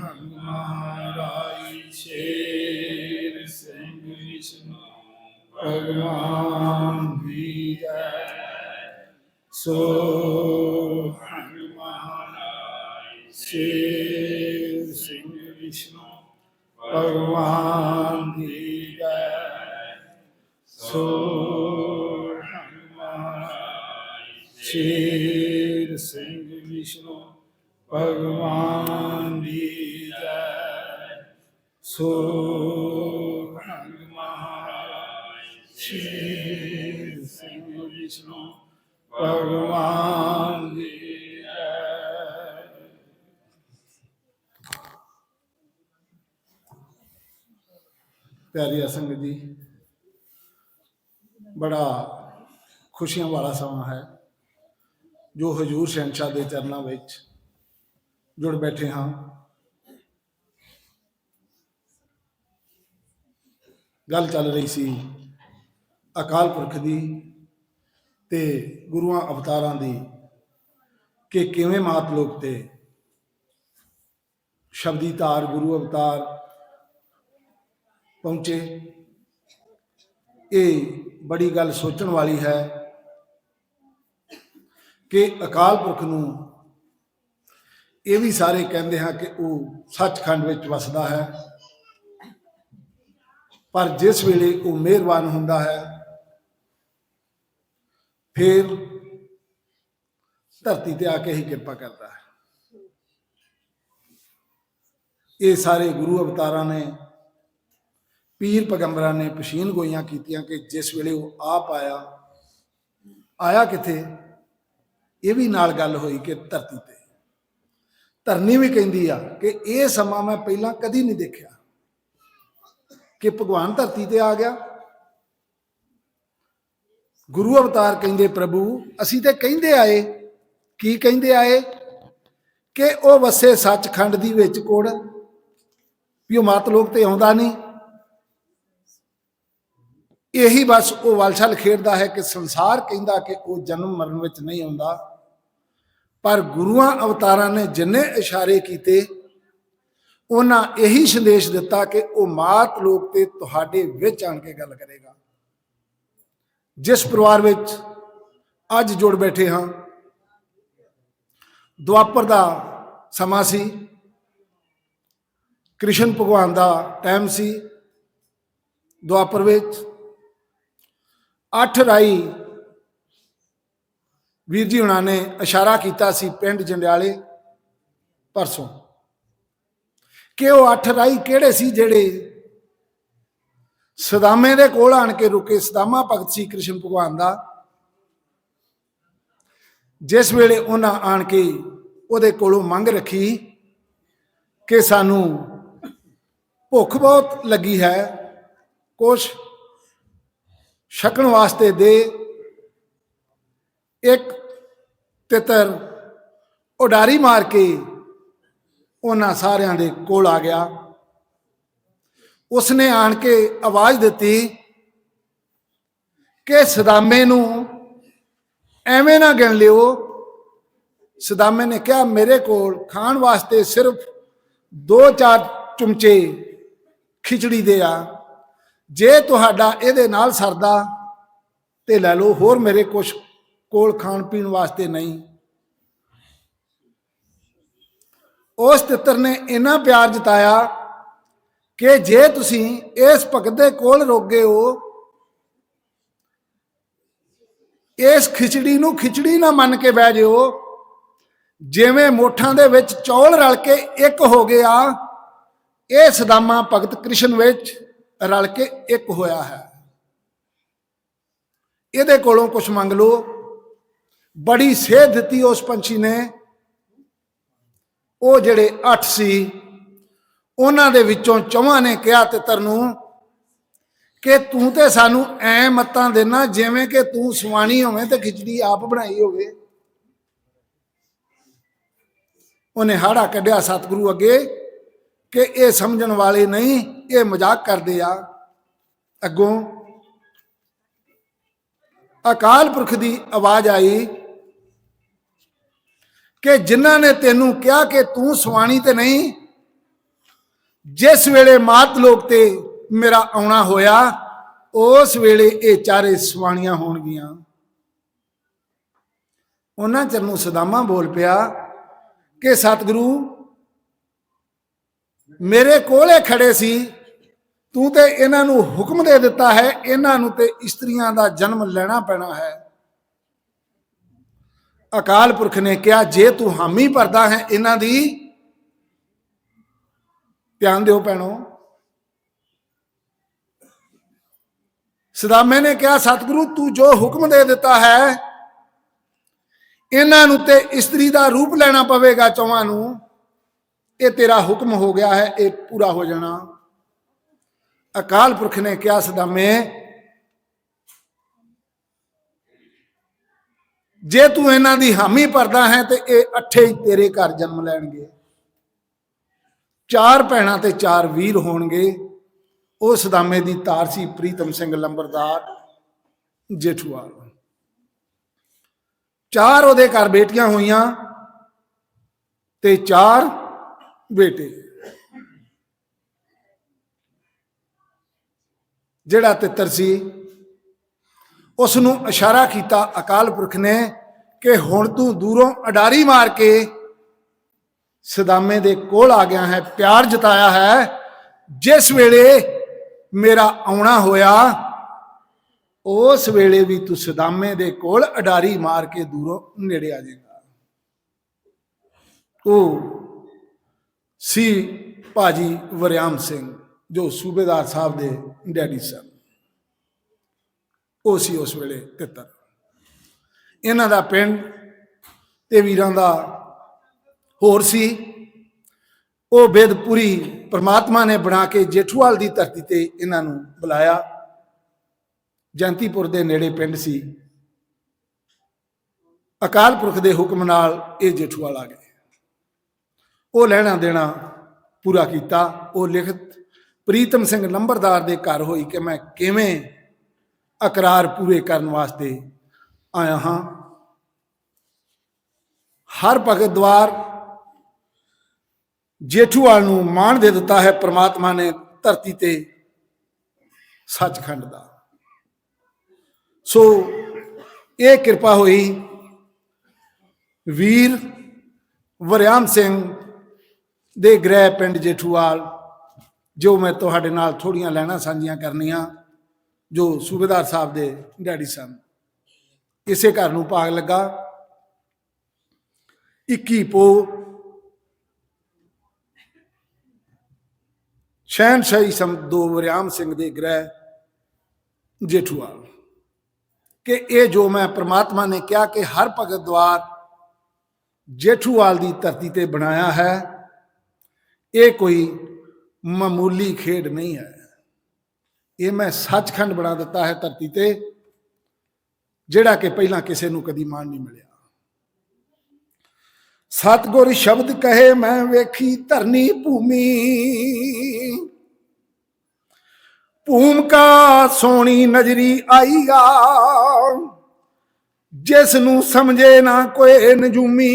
ਮਹਾਰਾਜ ਸ਼ੇਰ ਸਿੰਘ ਵਿਸ਼ਨੂੰ ਭਗਵਾਨ ਦੀ ਜੈ। ਸੋ ਮਹਾਰਾਜ ਸ਼ੇਰ ਸਿੰਘ ਵਿਸ਼ਨੂੰ ਭਗਵਾਨ ਦੀ ਜੈ। ਸੋ ਮਹਾਰਾਜ ਸ਼ੇਰ ਸਿੰਘ ਵਿਸ਼ਨੂੰ ਭਗਵਾਨ ਸੋ ਮਹਾਰਾਜ ਸ਼ੇਰ ਸਿੰਘ ਵਿਸ਼ਨੂੰ ਭਗਵਾਨ ਦੀ ਜੈ। ਪਿਆਰੀ ਸੰਗਤ ਜੀ, ਬੜਾ ਖੁਸ਼ੀਆਂ ਵਾਲਾ ਸਮਾਂ ਹੈ ਜੋ ਹਜੂਰ ਸ਼ਹਿਨशाह ਦੇ ਚਰਨਾਂ ਵਿੱਚ ਜੁੜ ਬੈਠੇ ਹਾਂ। ਗੱਲ ਚੱਲ ਰਹੀ ਸੀ ਅਕਾਲ ਪੁਰਖ ਦੀ ਤੇ ਗੁਰੂਆਂ ਅਵਤਾਰਾਂ ਦੀ ਕਿ ਕਿਵੇਂ ਮਾਤ ਲੋਕ ਤੇ ਸ਼ਬਦੀ ਧਾਰ, ਗੁਰੂ ਅਵਤਾਰ ਪਹੁੰਚੇ। ਇਹ ਬੜੀ ਗੱਲ ਸੋਚਣ ਵਾਲੀ ਹੈ ਕਿ ਅਕਾਲ ਪੁਰਖ ਨੂੰ ਇਹ ਵੀ ਸਾਰੇ ਕਹਿੰਦੇ ਹਾਂ ਕਿ ਉਹ ਸੱਚਖੰਡ ਵਿੱਚ ਵਸਦਾ ਹੈ। ਪਰ ਜਿਸ ਵੇਲੇ ਉਹ ਮਿਹਰਬਾਨ ਹੁੰਦਾ ਹੈ, ਫਿਰ ਧਰਤੀ ਤੇ ਆ ਕੇ ਹੀ ਕਿਰਪਾ ਕਰਦਾ ਹੈ। ਇਹ ਸਾਰੇ ਗੁਰੂ ਅਵਤਾਰਾਂ ਨੇ, ਪੀਰ ਪੈਗੰਬਰਾਂ ਨੇ ਪਸ਼ੀਨ ਗੋਈਆਂ ਕੀਤੀਆਂ ਕਿ ਜਿਸ ਵੇਲੇ ਉਹ ਆਪ ਆਇਆ ਆਇਆ ਕਿੱਥੇ? ਇਹ ਵੀ ਨਾਲ ਗੱਲ ਹੋਈ ਕਿ ਧਰਤੀ ਤੇ। ਧਰਨੀ ਵੀ ਕਹਿੰਦੀ ਆ ਕਿ ਇਹ ਸਮਾਂ ਮੈਂ ਪਹਿਲਾਂ ਕਦੀ ਨਹੀਂ ਦੇਖਿਆ। ਕਿ ਭਗਵਾਨ ਧਰਤੀ ਤੇ ਆ ਗਿਆ। ਗੁਰੂ ਅਵਤਾਰ ਕਹਿੰਦੇ, ਪ੍ਰਭੂ, ਅਸੀਂ ਤੇ ਕਹਿੰਦੇ ਆਏ। ਕੀ ਕਹਿੰਦੇ ਆਏ? ਕਿ ਉਹ ਵਸੇ ਸੱਚਖੰਡ ਦੀ ਵਿੱਚ ਕੋੜ। ਵੀ ਉਹ ਮਤ ਲੋਕ ਤੇ ਆਉਂਦਾ ਨਹੀਂ। ਇਹੀ ਬਸ ਉਹ ਵਲਛਲ ਖੇਡਦਾ ਹੈ ਕਿ ਸੰਸਾਰ ਕਹਿੰਦਾ ਕਿ ਉਹ ਜਨਮ ਮਰਨ ਵਿੱਚ ਨਹੀਂ ਆਉਂਦਾ। ਪਰ ਗੁਰੂਆਂ, ਅਵਤਾਰਾਂ ਨੇ ਜਿੰਨੇ ਇਸ਼ਾਰੇ ਕੀਤੇ ਉਹਨਾਂ ਇਹੀ ਸੰਦੇਸ਼ ਦਿੱਤਾ ਕਿ ਉਹ ਮਾਤ ਲੋਕ ਤੇ ਤੁਹਾਡੇ ਵਿੱਚ ਆਣ ਕੇ ਗੱਲ ਕਰੇਗਾ। ਜਿਸ ਪਰਿਵਾਰ ਵਿੱਚ ਅੱਜ ਜੁੜ ਬੈਠੇ ਹਾਂ, ਦੁਆਪਰ ਦਾ ਸਮਾਂ ਸੀ, ਕ੍ਰਿਸ਼ਨ ਭਗਵਾਨ ਦਾ ਟਾਈਮ ਸੀ, ਦੁਆਪਰ ਵਿੱਚ ਅੱਠ ਰਾਈ ਵੀਰ ਜੀ ਹੁਣਾਂ ਨੇ ਇਸ਼ਾਰਾ ਕੀਤਾ ਸੀ ਪਿੰਡ ਜੰਡਿਆਲੇ, ਪਰਸੋਂ। ਕਿ ਉਹ ਅੱਠ ਰਾਈ ਕਿਹੜੇ ਸੀ ਜਿਹੜੇ ਸਦਾਮੇ ਦੇ ਕੋਲ ਆਣ ਕੇ ਰੁਕੇ, ਸਦਾਮਾ ਭਗਤ ਸੀ ਕ੍ਰਿਸ਼ਨ ਭਗਵਾਨ ਦਾ। ਜਿਸ ਵੇਲੇ ਉਹਨਾਂ ਆਣ ਕੇ ਉਹਦੇ ਕੋਲੋਂ ਮੰਗ ਰੱਖੀ ਕਿ ਸਾਨੂੰ ਭੁੱਖ ਬਹੁਤ ਲੱਗੀ ਹੈ, ਕੁਛ ਛਕਣ ਵਾਸਤੇ ਦੇ। ਇੱਕ ਤਿੱਤਰ ਉਡਾਰੀ ਮਾਰ ਕੇ ਉਹਨਾਂ ਸਾਰਿਆਂ ਦੇ ਕੋਲ ਆ ਗਿਆ। ਉਸਨੇ ਆਣ ਕੇ ਆਵਾਜ਼ ਦਿੱਤੀ ਕਿ ਸਦਾਮੇ ਨੂੰ ਐਵੇਂ ਨਾ ਗਿਣ ਲਿਓ। ਸਦਾਮੇ ਨੇ ਕਿਹਾ, ਮੇਰੇ ਕੋਲ ਖਾਣ ਵਾਸਤੇ ਸਿਰਫ ਦੋ ਚਾਰ ਚਮਚੇ ਖਿਚੜੀ ਦੇ ਆ। ਜੇ ਤੁਹਾਡਾ ਇਹਦੇ ਨਾਲ ਸਰਦਾ ਤੇ ਲੈ ਲਓ, ਹੋਰ ਮੇਰੇ ਕੁਛ ਕੋਲ ਖਾਣ ਪੀਣ ਵਾਸਤੇ ਨਹੀਂ। ਉਸ ਤਿੱਤਰ ਨੇ ਇੰਨਾ ਪਿਆਰ ਜਤਾਇਆ ਕਿ ਜੇ ਤੁਸੀਂ ਇਸ ਭਗਤ ਦੇ ਕੋਲ ਰੋਗੇ ਹੋ, ਇਸ ਖਿਚੜੀ ਨੂੰ ਖਿਚੜੀ ਨਾ ਮੰਨ ਕੇ ਬਹਿ ਜਿਓ। ਜਿਵੇਂ ਮੋਠਾਂ ਦੇ ਵਿੱਚ ਚੌਲ ਰਲ ਕੇ ਇੱਕ ਹੋ ਗਿਆ, ਇਹ ਸਦਾਮਾ ਭਗਤ ਕ੍ਰਿਸ਼ਨ ਵਿੱਚ ਰਲ ਕੇ ਇੱਕ ਹੋਇਆ ਹੈ। ਇਹਦੇ ਕੋਲੋਂ ਕੁਝ ਮੰਗ ਲਓ। ਬੜੀ ਸੇਧ ਦਿੱਤੀ ਉਸ ਪੰਛੀ ਨੇ। ਉਹ ਜਿਹੜੇ 8 ਸੀ, ਉਹਨਾਂ ਦੇ ਵਿੱਚੋਂ ਚੌਵਾਂ ਨੇ ਕਿਹਾ ਤਿੱਤਰ ਨੂੰ ਕਿ ਤੂੰ ਤੇ ਸਾਨੂੰ ਐ ਮੱਤਾਂ ਦੇਣਾ ਜਿਵੇਂ ਕਿ ਤੂੰ ਸੁਆਣੀ ਹੋਵੇਂ ਤੇ ਖਿਚੜੀ ਆਪ ਬਣਾਈ ਹੋਵੇ। ਉਹਨੇ ਹਾੜਾ ਕੱਢਿਆ ਸਤਿਗੁਰੂ ਅੱਗੇ ਕਿ ਇਹ ਸਮਝਣ ਵਾਲੇ ਨਹੀਂ, ਇਹ ਮਜ਼ਾਕ ਕਰਦੇ ਆ। ਅੱਗੋਂ ਅਕਾਲ ਪੁਰਖ ਦੀ ਆਵਾਜ਼ ਆਈ ਕਿ ਜਿਨ੍ਹਾਂ ਨੇ ਤੈਨੂੰ ਕਿਹਾ ਕਿ ਤੂੰ ਸੁਆਣੀ ਤੇ ਨਹੀਂ, ਜਿਸ ਵੇਲੇ ਮਾਤ ਲੋਕ ਤੇ ਮੇਰਾ ਆਉਣਾ ਹੋਇਆ, ਉਸ ਵੇਲੇ ਇਹ ਚਾਰੇ ਸੁਆਣੀਆਂ ਹੋਣਗੀਆਂ। ਉਹਨਾਂ ਚਿਰ ਨੂੰ ਸਦਾਮਾ ਬੋਲ ਪਿਆ ਕਿ ਸਤਿਗੁਰੂ, ਮੇਰੇ ਕੋਲੇ ਖੜੇ ਸੀ, ਤੂੰ ਤੇ ਇਹਨਾਂ ਨੂੰ ਹੁਕਮ ਦੇ ਦਿੱਤਾ ਹੈ, ਇਹਨਾਂ ਨੂੰ ਤੇ ਇਸਤਰੀਆਂ ਦਾ ਜਨਮ ਲੈਣਾ ਪੈਣਾ ਹੈ। ਅਕਾਲ ਪੁਰਖ ਨੇ ਕਿਹਾ, ਜੇ ਤੂੰ ਹਾਮੀ ਭਰਦਾ ਹੈ ਇਹਨਾਂ ਦੀ, ਧਿਆਨ ਦਿਓ ਭੈਣੋ। ਸਦਾਮੇ ਨੇ ਕਿਹਾ, ਸਤਿਗੁਰੂ, ਤੂੰ ਜੋ ਹੁਕਮ ਦੇ ਦਿੱਤਾ ਹੈ, ਇਹਨਾਂ ਨੂੰ ਤੇ ਇਸਤਰੀ ਦਾ ਰੂਪ ਲੈਣਾ ਪਵੇਗਾ ਚੌਵਾਂ ਨੂੰ। ਇਹ ਤੇਰਾ ਹੁਕਮ ਹੋ ਗਿਆ ਹੈ, ਇਹ ਪੂਰਾ ਹੋ ਜਾਣਾ। ਅਕਾਲ ਪੁਰਖ ਨੇ ਕਿਹਾ, ਸਦਾਮੇ ਜੇ ਤੂੰ ਇਹਨਾਂ ਦੀ ਹਾਮੀ ਭਰਦਾ ਹੈ ਤੇ ਇਹ ਅੱਠੇ ਹੀ ਤੇਰੇ ਘਰ ਜਨਮ ਲੈਣਗੇ। ਚਾਰ ਭੈਣਾਂ ਤੇ ਚਾਰ ਵੀਰ ਹੋਣਗੇ। ਉਹ ਸਦਾਮੇ ਦੀ ਤਾਰ ਸੀ ਪ੍ਰੀਤਮ ਸਿੰਘ ਲੰਬਰਦਾਰ, ਜੇਠੂਵਾਲ। ਚਾਰ ਉਹਦੇ ਘਰ ਬੇਟੀਆਂ ਹੋਈਆਂ ਤੇ ਚਾਰ ਬੇਟੇ। ਜਿਹੜਾ ਤਿੱਤਰ ਸੀ ਉਸ ਨੂੰ ਇਸ਼ਾਰਾ ਕੀਤਾ ਅਕਾਲ ਪੁਰਖ ਨੇ ਕਿ ਹੁਣ ਤੂੰ ਦੂਰੋਂ ਅਡਾਰੀ ਮਾਰ ਕੇ ਸਦਾਮੇ ਦੇ ਕੋਲ ਆ ਗਿਆ ਹੈ, ਪਿਆਰ ਜਤਾਇਆ ਹੈ। ਜਿਸ ਵੇਲੇ ਮੇਰਾ ਆਉਣਾ ਹੋਇਆ, ਉਸ ਵੇਲੇ ਵੀ ਤੂੰ ਸਦਾਮੇ ਦੇ ਕੋਲ ਅਡਾਰੀ ਮਾਰ ਕੇ ਦੂਰੋਂ ਨੇੜੇ ਆ ਜਾਏਗਾ। ਉਹ ਸੀ ਭਾਜੀ ਵਰਿਆਮ ਸਿੰਘ, ਜੋ ਸੂਬੇਦਾਰ ਸਾਹਿਬ ਦੇ ਡੈਡੀ ਸਨ। ਉਹ ਸੀ ਉਸ ਵੇਲੇ ਤਿੱਤਰ। ਇਹਨਾਂ ਦਾ ਪਿੰਡ ਤੇ ਵੀਰਾਂ ਦਾ ਹੋਰ ਸੀ। ਉਹ ਬੇਦਪੁਰੀ ਪ੍ਰਮਾਤਮਾ ਨੇ ਬਣਾ ਕੇ ਜੇਠੂਵਾਲ ਦੀ ਧਰਤੀ ਤੇ ਇਹਨਾਂ ਨੂੰ ਬੁਲਾਇਆ। ਜੰਤੀਪੁਰ ਦੇ ਨੇੜੇ ਪਿੰਡ ਸੀ। ਅਕਾਲ ਪੁਰਖ ਦੇ ਹੁਕਮ ਨਾਲ ਇਹ ਜੇਠੂਵਾਲ ਆ ਗਏ। ਉਹ ਲੈਣਾ ਦੇਣਾ ਪੂਰਾ ਕੀਤਾ। ਉਹ ਲਿਖਤ, ਪ੍ਰੀਤਮ ਸਿੰਘ ਲੰਬਰਦਾਰ ਦੇ ਘਰ ਹੋਈ ਕਿ ਮੈਂ ਕਿਵੇਂ ਅਕਰਾਰ ਪੂਰੇ ਕਰਨ ਵਾਸਤੇ ਆਇਆ ਹਾਂ। ਹਰ ਭਗਤ ਦਵਾਰ ਜੇਠੂਵਾਲ ਨੂੰ ਮਾਣ ਦੇ ਦਿੱਤਾ ਹੈ ਪ੍ਰਮਾਤਮਾ ਨੇ ਧਰਤੀ ਤੇ ਸੱਚਖੰਡ ਦਾ। ਸੋ ਇਹ ਕਿਰਪਾ ਹੋਈ ਵੀਰ ਵਰਿਆਮ ਸਿੰਘ ਦੇ ਗ੍ਰਹਿ ਪਿੰਡ ਜੇਠੂਵਾਲ, ਜੋ ਮੈਂ ਤੁਹਾਡੇ ਨਾਲ ਥੋੜੀਆਂ ਲੈਣਾ ਸਾਂਝੀਆਂ ਕਰਨੀਆਂ। ਜੋ ਸੂਬੇਦਾਰ ਸਾਹਿਬ ਦੇ ਡੈਡੀ ਸਨ। ਇਸੇ ਘਰ ਨੂੰ ਭਾਗ ਲੱਗਾ। 21 ਪੋ ਸ਼ਹਿਨਸ਼ਾਹੀ ਸਮ ਦੋ ਵਰਿਆਮ ਸਿੰਘ ਦੇ ਗ੍ਰਹਿ ਜੇਠੂਵਾਲ ਕਿ ਇਹ ਜੋ ਮੈਂ ਪ੍ਰਮਾਤਮਾ ਨੇ ਕਿਹਾ ਕਿ ਹਰ ਭਗਤ ਦਵਾਰ ਜੇਠੂਵਾਲ ਦੀ ਧਰਤੀ ਤੇ ਬਣਾਇਆ ਹੈ, ਇਹ ਕੋਈ ਮਾਮੂਲੀ ਖੇਡ ਨਹੀਂ ਹੈ। ਇਹ ਮੈਂ ਸੱਚਖੰਡ ਬਣਾ ਦਿੱਤਾ ਹੈ ਧਰਤੀ ਤੇ, ਜਿਹੜਾ ਕਿ ਪਹਿਲਾਂ ਕਿਸੇ ਨੂੰ ਕਦੀ ਮਾਣ ਨਹੀਂ ਮਿਲਿਆ। ਸਤਗੁਰ ਸ਼ਬਦ ਕਹੇ, ਮੈਂ ਵੇਖੀ ਧਰਨੀ ਭੂਮੀ। ਭੂਮਕਾ ਸੋਹਣੀ ਨਜ਼ਰੀ ਆਈਆ ਜਿਸ ਨੂੰ ਸਮਝੇ ਨਾ ਕੋਈ ਨਜੂਮੀ।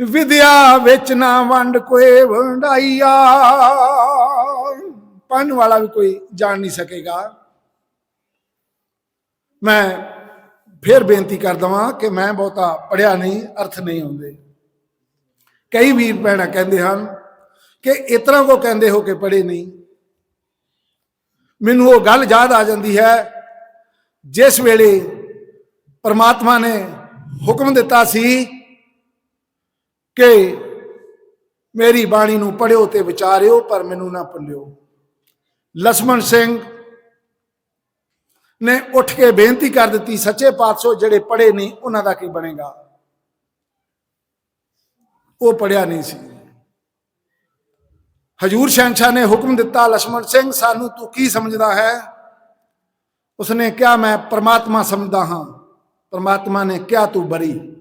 ਵਿਦਿਆ ਵਿੱਚ ਨਾ ਵੰਡ ਕੋਈ ਵੰਡਾਈਆ ਪੜਨ ਵਾਲਾ ਵੀ ਕੋਈ ਜਾਣ ਨਹੀਂ ਸਕੇਗਾ। ਮੈਂ ਫਿਰ ਬੇਨਤੀ ਕਰ ਦਵਾਂ ਕਿ ਮੈਂ ਬਹੁਤਾ ਪੜਿਆ ਨਹੀਂ, ਅਰਥ ਨਹੀਂ ਆਉਂਦੇ। ਕਈ ਵੀਰ ਭੈਣਾਂ ਕਹਿੰਦੇ ਹਨ ਕਿ ਇਤਨਾ ਕੋ ਕਹਿੰਦੇ ਹੋ ਕਿ ਪੜੇ ਨਹੀਂ। ਮੈਨੂੰ ਉਹ ਗੱਲ ਯਾਦ ਆ ਜਾਂਦੀ ਹੈ, ਜਿਸ ਵੇਲੇ ਪਰਮਾਤਮਾ ਨੇ ਹੁਕਮ ਦਿੱਤਾ ਸੀ ਕਿ ਮੇਰੀ ਬਾਣੀ ਨੂੰ ਪੜਿਓ ਤੇ ਵਿਚਾਰਿਓ, ਪਰ ਮੈਨੂੰ ਨਾ ਭੁੱਲਿਓ। ਲਸਮਣ ਸਿੰਘ ਨੇ ਉੱਠ ਕੇ ਬੇਨਤੀ ਕਰ ਦਿੱਤੀ, ਸੱਚੇ ਪਾਤਸ਼ਾਹ ਜਿਹੜੇ ਪੜੇ ਨਹੀਂ, ਉਹਨਾਂ ਦਾ ਕੀ ਬਣੇਗਾ? ਉਹ ਪੜਿਆ ਨਹੀਂ ਸੀ। ਹਜੂਰ ਸ਼ਹਿਨशाह ਨੇ ਹੁਕਮ ਦਿੱਤਾ ਲਛਮਣ ਸਿੰਘ, ਸਾਨੂੰ ਤੂੰ ਕੀ ਸਮਝਦਾ ਹੈ? ਉਸਨੇ ਕਿਹਾ, ਮੈਂ ਪਰਮਾਤਮਾ ਸਮਝਦਾ ਹਾਂ। ਪਰਮਾਤਮਾ ਨੇ ਕਿਹਾ, ਤੂੰ ਬਰੀ।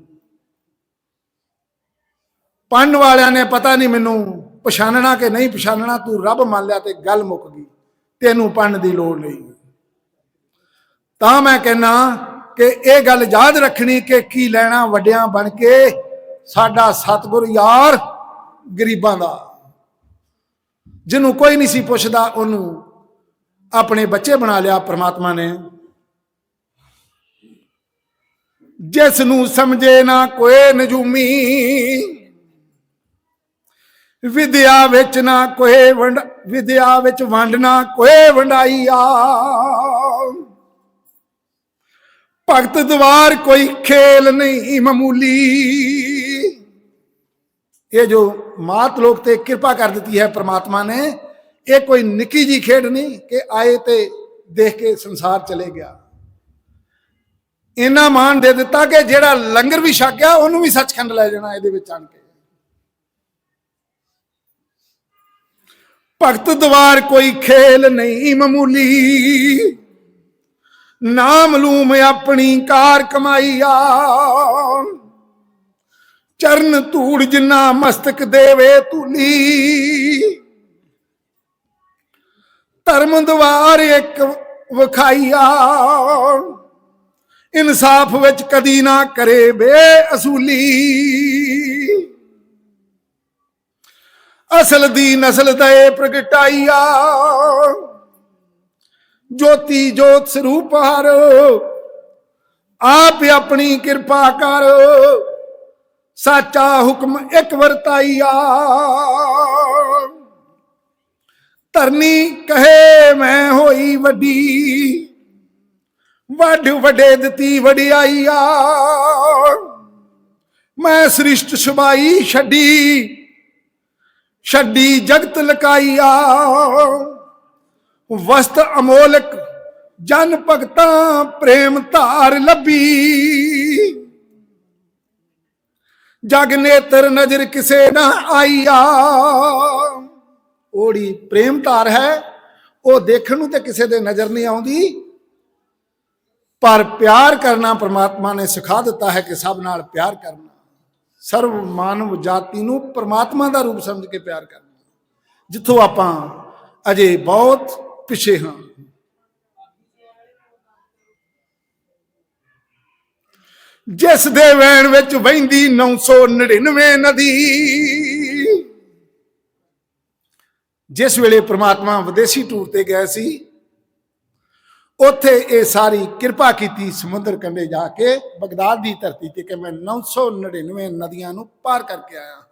ਪੜਨ ਵਾਲਿਆਂ ਨੇ ਪਤਾ ਨਹੀਂ ਮੈਨੂੰ ਪਛਾਣਨਾ ਕਿ ਨਹੀਂ ਪਛਾਣਨਾ, ਤੂੰ ਰੱਬ ਮੰਨ ਲਿਆ ਤੇ ਗੱਲ ਮੁੱਕ ਗਈ। ਤੈਨੂੰ ਪੜਨ ਦੀ ਲੋੜ ਨਹੀਂ। ਤਾਂ ਮੈਂ ਕਹਿੰਨਾ ਕਿ ਇਹ ਗੱਲ ਯਾਦ ਰੱਖਣੀ ਕਿ ਕੀ ਲੈਣਾ ਵੱਡਿਆਂ ਬਣ ਕੇ ਸਾਡਾ ਸਤਿਗੁਰ ਯਾਰ ਗਰੀਬਾਂ ਦਾ। ਜਿਹਨੂੰ ਕੋਈ ਨਹੀਂ ਸੀ ਪੁੱਛਦਾ, ਉਹਨੂੰ ਆਪਣੇ ਬੱਚੇ ਬਣਾ ਲਿਆ ਪ੍ਰਮਾਤਮਾ ਨੇ। ਜਿਸ ਨੂੰ ਸਮਝੇ ਨਾ ਕੋਈ ਨਜੂਮੀ, ਵਿਦਿਆ ਵਿੱਚ ਨਾ ਕੋਈ ਵੰਡ ਵਿਦਿਆ ਵਿੱਚ ਵੰਡਣਾ ਕੋਈ ਵੰਡਾਈਆ। ਭਗਤ ਦਵਾਰ ਕੋਈ ਖੇਲ ਨਹੀਂ ਮਾਮੂਲੀ। ਇਹ ਜੋ ਮਾਤ ਲੋਕ ਤੇ ਕਿਰਪਾ ਕਰ ਦਿੱਤੀ ਹੈ ਪ੍ਰਮਾਤਮਾ ਨੇ, ਇਹ ਕੋਈ ਨਿੱਕੀ ਜੀ ਖੇਡ ਨਹੀਂ ਕਿ ਆਏ ਤੇ ਦੇਖ ਕੇ ਸੰਸਾਰ ਚਲੇ ਗਿਆ। ਇੰਨਾ ਮਾਣ ਦੇ ਦਿੱਤਾ ਕਿ ਜਿਹੜਾ ਲੰਗਰ ਵੀ ਛਕ ਗਿਆ, ਉਹਨੂੰ ਵੀ ਸੱਚਖੰਡ ਲੈ ਜਾਣਾ ਇਹਦੇ ਵਿੱਚ ਆਣ ਕੇ। ਭਗਤ ਦਵਾਰ ਕੋਈ ਖੇਲ ਨਹੀਂ ਮਾਮੂਲੀ। ਨਾਮ ਲੂਮ ਆਪਣੀ ਕਾਰ ਕਮਾਈਆ ਚਰਨ ਧੂੜ ਜਿੰਨਾ ਮਸਤਕ ਦੇਵੇ ਤੁਲੀ ਧਰਮ ਦਵਾਰ ਇੱਕ ਵਿਖਾਈਆ ਇਨਸਾਫ ਵਿੱਚ ਕਦੀ ਨਾ ਕਰੇ ਬੇ ਅਸਲ ਦੀ ਨਸਲ ਦੇ ਪ੍ਰਗਟਾਈਆ ਜੋਤੀ ਜੋਤ ਸਰੂਪ ਹਰ, ਆਪ ਆਪਣੀ ਕਿਰਪਾ ਕਰ। ਸਾਚਾ ਹੁਕਮ ਇੱਕ ਵਰਤਾਈਆ ਧਰਨੀ ਕਹੇ ਮੈਂ ਹੋਈ ਵੱਡੀ ਵੱਡ ਵਡੇ ਦਿੱਤੀ ਵਡਿਆਈਆ। ਮੈਂ ਸ੍ਰਿਸ਼ਟ ਸੁਭਾਈ ਛੱਡੀ। ਛੱਡੀ ਜਗਤ ਲਕਾਈਆ ਵਸਤ ਅਮੋਲਕ ਜਨ ਭਗਤਾਂ ਪ੍ਰੇਮ ਧਾਰ ਲੱਭੀ। ਜਗ ਨੇਤਰ ਨਜ਼ਰ ਕਿਸੇ ਨਾ ਆਈਆ। ਉਹੜੀ ਪ੍ਰੇਮ ਧਾਰ ਹੈ, ਉਹ ਦੇਖਣ ਨੂੰ ਤੇ ਕਿਸੇ ਦੇ ਨਜ਼ਰ ਨਹੀਂ ਆਉਂਦੀ। ਪਰ ਪਿਆਰ ਕਰਨਾ ਪ੍ਰਮਾਤਮਾ ਨੇ ਸਿਖਾ ਦਿੱਤਾ ਹੈ ਕਿ ਸਭ ਨਾਲ ਪਿਆਰ ਕਰਨਾ ਸਰਵ ਮਾਨਵ ਜਾਤੀ ਨੂੰ ਪ੍ਰਮਾਤਮਾ ਦਾ ਰੂਪ ਸਮਝ ਕੇ ਪਿਆਰ ਕਰਨਾ। ਜਿੱਥੋਂ ਆਪਾਂ ਅਜੇ ਬਹੁਤ ਪਿੱਛੇ ਹਾਂ। ਜਿਸ ਦੇ ਵੈਣ ਵਿੱਚ ਵਹਿੰਦੀ 999 ਨਦੀ। ਜਿਸ ਵੇਲੇ ਪ੍ਰਮਾਤਮਾ ਵਿਦੇਸ਼ੀ ਟੂਰ ਤੇ ਗਏ ਸੀ ਉੱਥੇ ਇਹ ਸਾਰੀ ਕਿਰਪਾ ਕੀਤੀ ਸਮੁੰਦਰ ਕੰਢੇ ਜਾ ਕੇ, ਬਗਦਾਦ ਦੀ ਧਰਤੀ ਤੇ ਕਿ ਮੈਂ 999 ਨਦੀਆਂ ਨੂੰ ਪਾਰ ਕਰਕੇ ਆਇਆ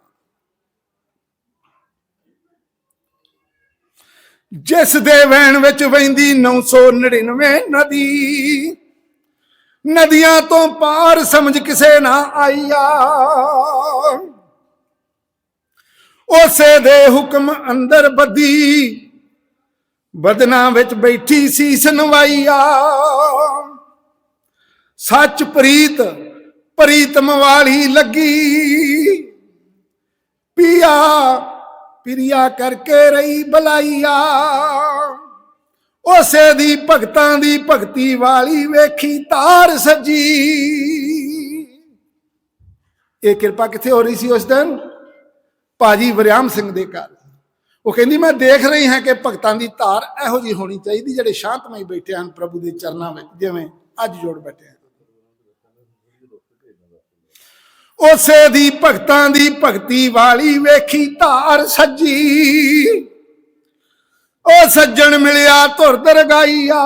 ਜਿਸ ਦੇ ਵਹਿਣ ਵਿੱਚ ਵਹਿੰਦੀ 999 ਨਦੀ, ਨਦੀਆਂ ਤੋਂ ਪਾਰ ਸਮਝ ਕਿਸੇ ਨਾ ਆਈਆ ਉਸੇ ਦੇ ਹੁਕਮ ਅੰਦਰ ਬੱਦੀ ਬਦਨਾ ਵਿੱਚ ਬੈਠੀ ਸੀ ਸਨਵਾਈਆ ਸੱਚ ਪ੍ਰੀਤ ਪ੍ਰੀਤਮ ਵਾਲੀ ਲੱਗੀ। ਪੀਆ, ਪਿਰਿਆ ਕਰਕੇ ਰਹੀ ਬਲਾਈਆ। ਉਸੇ ਦੀ ਭਗਤਾਂ ਦੀ ਭਗਤੀ ਵਾਲੀ ਵੇਖੀ ਤਾਰ ਸਜੀ। ਇਹ ਕਿਰਪਾ ਕਿੱਥੇ ਹੋ ਰਹੀ ਸੀ ਉਸ ਦਿਨ? ਭਾਜੀ ਵਰਿਆਮ ਸਿੰਘ ਦੇ ਘਰ। ਉਹ ਕਹਿੰਦੀ, ਮੈਂ ਦੇਖ ਰਹੀ ਹਾਂ ਕਿ ਭਗਤਾਂ ਦੀ ਧਾਰ ਇਹੋ ਜੀ ਹੋਣੀ ਚਾਹੀਦੀ ਜਿਹੜੇ ਸ਼ਾਂਤਮਈ ਬੈਠੇ ਹਨ ਪ੍ਰਭੂ ਦੇ ਚਰਨਾਂ ਵਿੱਚ, ਜਿਵੇਂ ਅੱਜ ਜੋੜ ਬੈਠੇ ਹਨ। ਉਸੇ ਦੀ ਭਗਤਾਂ ਦੀ ਭਗਤੀ ਵਾਲੀ ਵੇਖੀ, ਧਾਰ ਸੱਜੀ। ਉਹ ਸੱਜਣ ਮਿਲਿਆ, ਧੁਰ ਦਰਗਾਈਆ।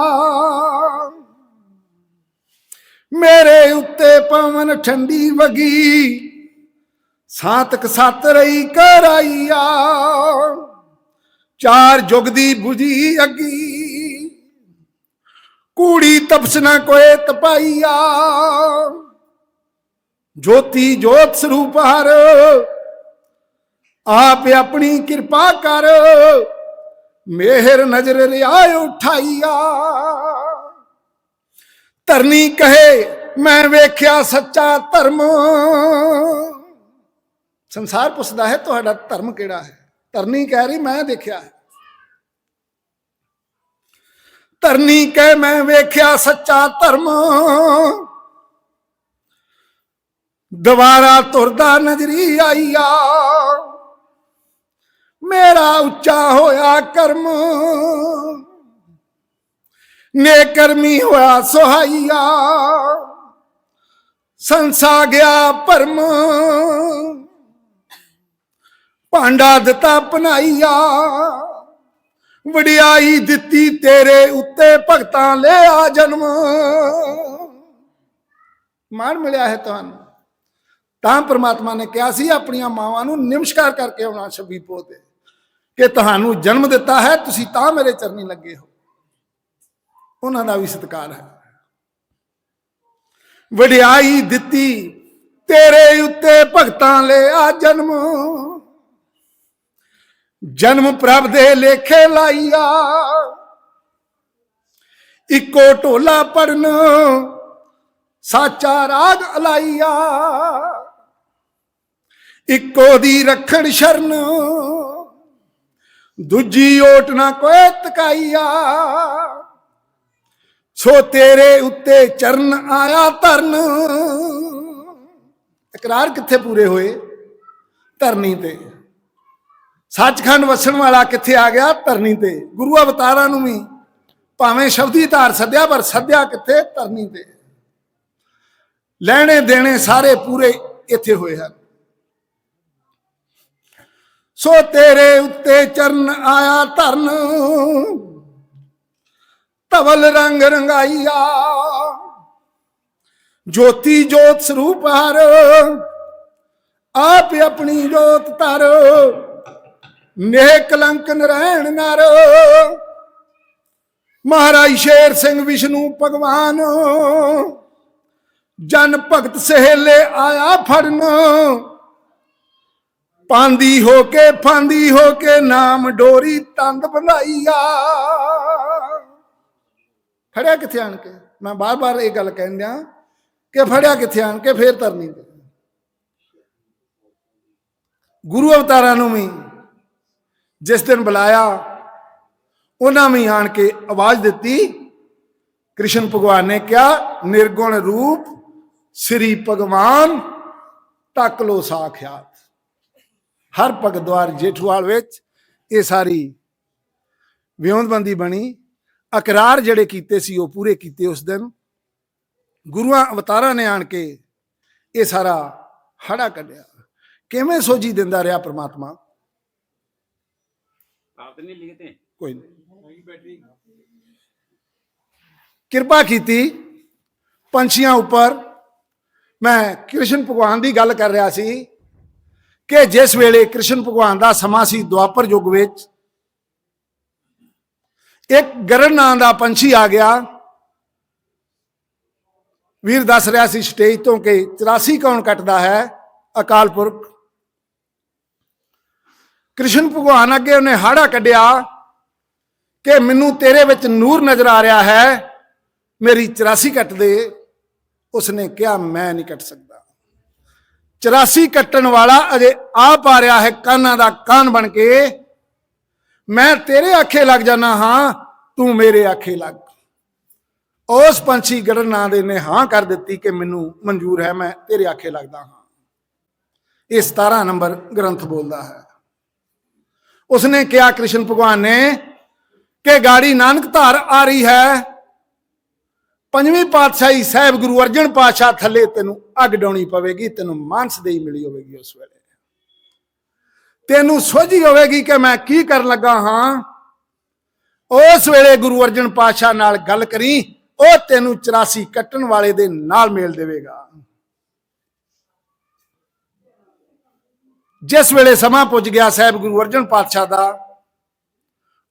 ਮੇਰੇ ਉੱਤੇ ਪਵਨ ਠੰਡੀ ਵਗੀ, ਸਾਤਕ ਸੱਤ ਰਹੀ ਕਰਾਈਆ ਚਾਰ ਜੁਗ ਦੀ 부ਜੀ ਅੱਗੀ। ਕੂੜੀ ਤਪਸ ਨਾ ਕੋਏ ਤਪਾਈਆ। ਜੋਤੀ ਜੋਤ ਸਰੂਪ ਹਰ। ਆਪ ਆਪਣੀ ਕਿਰਪਾ ਕਰ। ਮਿਹਰ ਨਜ਼ਰ ਰਿਆ ਉਠਾਈਆ। ਧਰਨੀ ਕਹੇ, ਮੈਂ ਵੇਖਿਆ ਸੱਚਾ ਧਰਮ। ਸੰਸਾਰ ਪੁੱਛਦਾ ਹੈ, ਤੁਹਾਡਾ ਧਰਮ ਕਿਹੜਾ ਹੈ? ਧਰਨੀ ਕਹਿ ਰਹੀ, ਮੈਂ ਦੇਖਿਆ ਹੈ। ਧਰਨੀ ਕਹਿ ਮੈਂ ਵੇਖਿਆ ਸੱਚਾ ਧਰਮ। ਦੁਬਾਰਾ ਤੁਰਦਾ ਨਜ਼ਰੀ ਆਈਆ। ਮੇਰਾ ਉੱਚਾ ਹੋਇਆ ਕਰਮ। ਨੇ ਕਰਮੀ ਹੋਇਆ ਸੁਹਾਈਆ। ਸੰਸਾ ਗਿਆ ਪਰਮ ਭਾਂਡਾ ਦਿੱਤਾ ਪਨਾਈਆ, ਵਡਿਆਈ ਦਿੱਤੀ ਤੇਰੇ ਉੱਤੇ ਭਗਤਾਂ ਲਿਆ ਜਨਮ। ਮਾਣ ਮਿਲਿਆ ਹੈ ਤੁਹਾਨੂੰ। ਤਾਂ ਪ੍ਰਮਾਤਮਾ ਨੇ ਕਿਹਾ ਸੀ, ਆਪਣੀਆਂ ਮਾਵਾਂ ਨੂੰ ਨਮਸਕਾਰ ਕਰਕੇ ਆਉਣਾ ਛੱਬੀ ਪੋਹ ਤੇ, ਕਿ ਤੁਹਾਨੂੰ ਜਨਮ ਦਿੱਤਾ ਹੈ, ਤੁਸੀਂ ਤਾਂ ਮੇਰੇ ਚਰਨੀ ਲੱਗੇ ਹੋ। ਉਹਨਾਂ ਦਾ ਵੀ ਸਤਿਕਾਰ ਹੈ। ਵਡਿਆਈ ਦਿੱਤੀ ਤੇਰੇ ਉੱਤੇ ਭਗਤਾਂ ਲਿਆ ਜਨਮ। ਜਨਮ ਪ੍ਰਭ ਦੇ ਲੇਖੇ ਲਾਈਆ। ਇੱਕੋ ਢੋਲਾ ਪੜਨ ਸਾਚਾ ਰਾਗ ਅਲਾਈਆ। ਇੱਕੋ ਦੀ ਰੱਖਣ ਸ਼ਰਨ, ਦੂਜੀ ਓਟ ਨਾ ਕੋਈ ਤਕਾਈਆ। ਸੋ ਤੇਰੇ ਉੱਤੇ ਚਰਨ ਆਇਆ ਧਰਨ। ਇਕਰਾਰ ਕਿੱਥੇ ਪੂਰੇ ਹੋਏ? ਧਰਨੀ ਤੇ। ਸੱਚਖੰਡ ਵਸਣ ਵਾਲਾ ਕਿੱਥੇ ਆ ਗਿਆ? ਧਰਨੀ ਤੇ। ਗੁਰੂ ਅਵਤਾਰਾਂ ਨੂੰ ਵੀ ਭਾਵੇਂ ਸ਼ਬਦੀ ਧਾਰ ਸੱਦਿਆ, ਪਰ ਸੱਦਿਆ ਕਿੱਥੇ? ਧਰਨੀ ਤੇ। ਲੈਣੇ ਦੇਣੇ ਸਾਰੇ ਪੂਰੇ ਇੱਥੇ ਹੋਏ ਹਨ। ਸੋ ਤੇਰੇ ਉੱਤੇ ਚਰਨ ਆਇਆ ਧਰਨ, ਧਵਲ ਰੰਗ ਰੰਗਾਈਆ। ਜੋਤੀ ਜੋਤ ਸਰੂਪ ਹਰ, ਆਪ ਆਪਣੀ ਜੋਤ ਧਰ। ਨੇਹ ਕਲੰਕ ਨਰੈਣ ਨਰ। ਮਹਾਰਾਜ ਸ਼ੇਰ ਸਿੰਘ ਵਿਸ਼ਨੂੰ ਭਗਵਾਨ, ਜਨ ਭਗਤ ਸਹੇਲੇ ਆਇਆ ਫੜਨ। ਪਾਂਦੀ ਹੋ ਕੇ ਫਾਂਦੀ ਹੋ ਕੇ ਨਾਮ ਡੋਰੀ ਤੰਦ ਬੰਧਾਈਆ ਫੜਿਆ ਕਿੱਥੇ ਆਣ ਕੇ? ਮੈਂ ਬਾਰ-ਬਾਰ ਇਹ ਗੱਲ ਕਹਿੰਦਿਆਂ ਕਿ ਫੜਿਆ ਕਿੱਥੇ ਆਣ ਕੇ? ਫੇਰ ਤਰਨੀ ਗੁਰੂ ਅਵਤਾਰਾਂ ਨੂੰ ਵੀ। ਜਿਸ ਦਿਨ ਬੁਲਾਇਆ, ਉਹਨਾਂ ਵੀ ਆਣ ਕੇ ਆਵਾਜ਼ ਦਿੱਤੀ। ਕ੍ਰਿਸ਼ਨ ਭਗਵਾਨ ਨੇ ਕਿਹਾ, ਨਿਰਗੁਣ ਰੂਪ ਸ੍ਰੀ ਭਗਵਾਨ ਤੱਕ ਲੋ ਸਾਖਿਆਤ। ਹਰ ਭਗਤ ਜੇਠੂਵਾਲ ਵਿੱਚ ਇਹ ਸਾਰੀ ਵਿਉਂਦਬੰਦੀ ਬਣੀ। ਅਕਰਾਰ ਜਿਹੜੇ ਕੀਤੇ ਸੀ, ਉਹ ਪੂਰੇ ਕੀਤੇ ਉਸ ਦਿਨ। ਗੁਰੂਆਂ ਅਵਤਾਰਾਂ ਨੇ ਆਣ ਕੇ ਇਹ ਸਾਰਾ ਹੜਾ ਕੱਢਿਆ। ਕਿਵੇਂ ਸੋਝੀ ਦਿੰਦਾ ਰਿਹਾ ਪ੍ਰਮਾਤਮਾ? ਕਿਰਪਾ ਕੀਤੀ, ਪੰਛੀਆਂ ਉੱਪਰ। ਮੈਂ ਕ੍ਰਿਸ਼ਨ ਭਗਵਾਨ ਦੀ ਗੱਲ ਕਰ ਰਿਹਾ ਸੀ ਕਿ ਜਿਸ ਵੇਲੇ ਕ੍ਰਿਸ਼ਨ ਭਗਵਾਨ ਦਾ ਸਮਾਂ ਸੀ ਦੁਆਪਰ ਯੁੱਗ ਵਿੱਚ, ਇੱਕ ਗਰਲ ਨਾਂ ਦਾ ਪੰਛੀ ਆ ਗਿਆ। ਵੀਰ ਦੱਸ ਰਿਹਾ ਸੀ ਸਟੇਜ ਤੋਂ ਕਿ 84 ਕੌਣ ਕੱਟਦਾ ਹੈ? ਅਕਾਲ ਪੁਰਖ। ਕ੍ਰਿਸ਼ਨ ਭਗਵਾਨ ਅੱਗੇ ਉਹਨੇ ਹਾੜਾ ਕੱਢਿਆ ਕਿ ਮੈਨੂੰ ਤੇਰੇ ਵਿੱਚ ਨੂਰ ਨਜ਼ਰ ਆ ਰਿਹਾ ਹੈ, ਮੇਰੀ 84 ਕੱਟ ਦੇ। ਉਸਨੇ ਕਿਹਾ, ਮੈਂ ਨਹੀਂ ਕੱਟ ਸਕਦਾ। 84 ਕੱਟਣ ਵਾਲਾ ਅਜੇ ਆਪ ਆ ਰਿਹਾ ਹੈ, ਕਾਨਾਂ ਦਾ ਕਾਨ ਬਣ ਕੇ। ਮੈਂ ਤੇਰੇ ਆਖੇ ਲੱਗ ਜਾਣਾ ਹਾਂ, ਤੂੰ ਮੇਰੇ ਆਖੇ ਲੱਗ। ਉਸ ਪੰਛੀ ਗੜਨ ਨਾਂ ਦੇ ਨੇ ਹਾਂ ਕਰ ਦਿੱਤੀ ਕਿ ਮੈਨੂੰ ਮਨਜ਼ੂਰ ਹੈ, ਮੈਂ ਤੇਰੇ ਆਖੇ ਲੱਗਦਾ ਹਾਂ। ਇਹ 17 ਨੰਬਰ ਗ੍ਰੰਥ ਬੋਲਦਾ ਹੈ। ਉਸਨੇ ਕਿਹਾ, ਕ੍ਰਿਸ਼ਨ ਭਗਵਾਨ ਨੇ ਕਿ ਗਾੜੀ ਨਾਨਕ ਧਾਰ ਆ ਰਹੀ ਹੈ। ਪੰਜਵੀਂ ਪਾਤਸ਼ਾਹੀ ਸਾਹਿਬ ਗੁਰੂ ਅਰਜਨ ਪਾਤਸ਼ਾਹ ਥੱਲੇ ਤੈਨੂੰ ਅੱਗ ਡਾਉਣੀ ਪਵੇਗੀ, ਤੈਨੂੰ ਮਾਨਸ ਦੇਈ ਮਿਲੀ ਹੋਵੇਗੀ ਉਸ ਵੇਲੇ। ਤੈਨੂੰ ਸੋਝੀ ਹੋਵੇਗੀ ਕਿ ਮੈਂ ਕੀ ਕਰਨ ਲੱਗਾ ਹਾਂ। ਉਸ ਵੇਲੇ ਗੁਰੂ ਅਰਜਨ ਪਾਤਸ਼ਾਹ ਨਾਲ ਗੱਲ ਕਰੀ, ਉਹ ਤੈਨੂੰ 84 ਕੱਟਣ ਵਾਲੇ ਦੇ ਨਾਲ ਮੇਲ ਦੇਵੇਗਾ। ਜਿਸ ਵੇਲੇ ਸਮਾਂ ਪੁੱਜ ਗਿਆ ਸਾਹਿਬ ਗੁਰੂ ਅਰਜਨ ਪਾਤਸ਼ਾਹ ਦਾ,